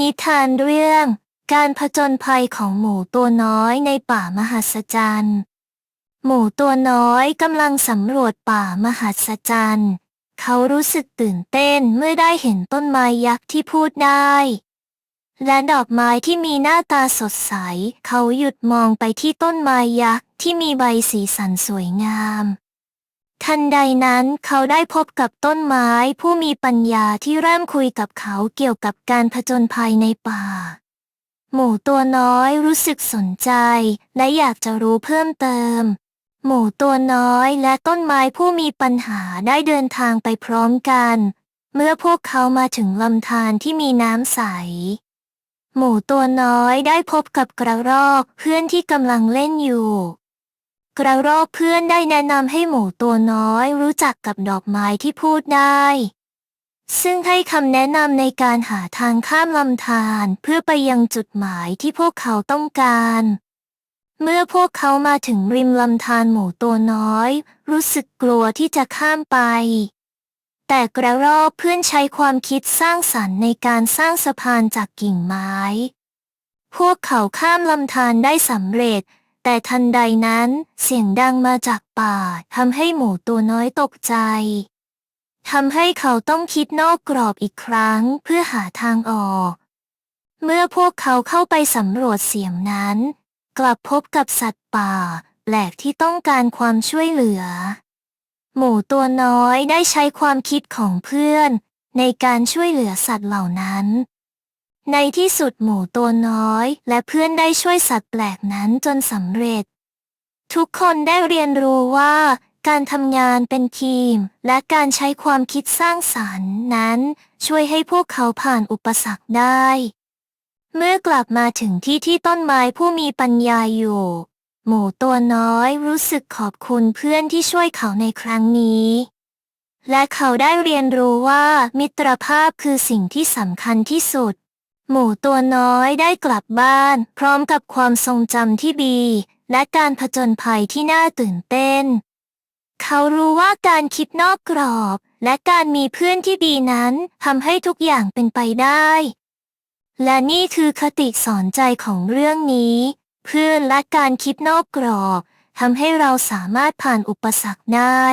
นิทานเรื่องการผจญภัยของหมูตัวน้อยในป่ามหัศจรรย์ หมูตัวน้อยกำลังสำรวจป่ามหัศจรรย์ เขารู้สึกตื่นเต้นเมื่อได้เห็นต้นไม้ยักษ์ที่พูดได้ และดอกไม้ที่มีหน้าตาสดใส เขาหยุดมองไปที่ต้นไม้ยักษ์ที่มีใบสีสันสวยงาม ทันใดนั้นเขาได้พบกับต้นไม้ผู้มีปัญญาที่เริ่มคุยกับเขาเกี่ยวกับการผจญภัยในป่า หมูตัวน้อยรู้สึกสนใจ และอยากจะรู้เพิ่มเติม หมูตัวน้อยและต้นไม้ผู้มีปัญหาได้เดินทางไปพร้อมกัน เมื่อพวกเขามาถึงลำธารที่มีน้ำใส หมูตัวน้อยได้พบกับกระรอกเพื่อนที่กำลังเล่นอยู่ กระรอกเพื่อนได้แนะนำให้หมูตัวน้อยรู้จักกับดอกไม้ที่พูดได้ ซึ่งให้คำแนะนำในการหาทางข้ามลำธารเพื่อไปยังจุดหมายที่พวกเขาต้องการ เมื่อพวกเขามาถึงริมลำธารหมูตัวน้อย รู้สึกกลัวที่จะข้ามไป แต่กระรอกเพื่อนใช้ความคิดสร้างสรรค์ในการสร้างสะพานจากกิ่งไม้ พวกเขาข้ามลำธารได้สำเร็จ แต่ทันใดนั้นเสียงดังมาจากป่าทำให้หมูตัวน้อยตกใจทำให้เขาต้องคิดนอกกรอบอีกครั้งเพื่อหาทางออก เมื่อพวกเขาเข้าไปสำรวจเสียงนั้น กลับพบกับสัตว์ป่าแปลกที่ต้องการความช่วยเหลือ หมูตัวน้อยได้ใช้ความคิดของเพื่อน ในการช่วยเหลือสัตว์เหล่านั้น ในที่สุดหมูตัวน้อย และเพื่อนได้ช่วยสัตว์แปลกนั้นจนสำเร็จ ทุกคนได้เรียนรู้ว่า การทำงานเป็นทีม และการใช้ความคิดสร้างสรรค์นั้น ช่วยให้พวกเขาผ่านอุปสรรคได้ เมื่อกลับมาถึงที่ที่ต้นไม้ผู้มีปัญญาอยู่ หมูตัวน้อยรู้สึกขอบคุณเพื่อนที่ช่วยเขาในครั้งนี้และเขาได้เรียนรู้ว่ามิตรภาพคือสิ่งที่สำคัญที่สุด หมูตัวน้อยได้กลับบ้าน พร้อมกับความทรงจำที่ดี และการผจญภัยที่น่าตื่นเต้น เขารู้ว่าการคิดนอกกรอบ และการมีเพื่อนที่ดีนั้นทำให้ทุกอย่างเป็นไปได้ และนี่คือคติสอนใจของเรื่องนี้ เพื่อนและการคิดนอกกรอบทำให้เราสามารถผ่านอุปสรรคได้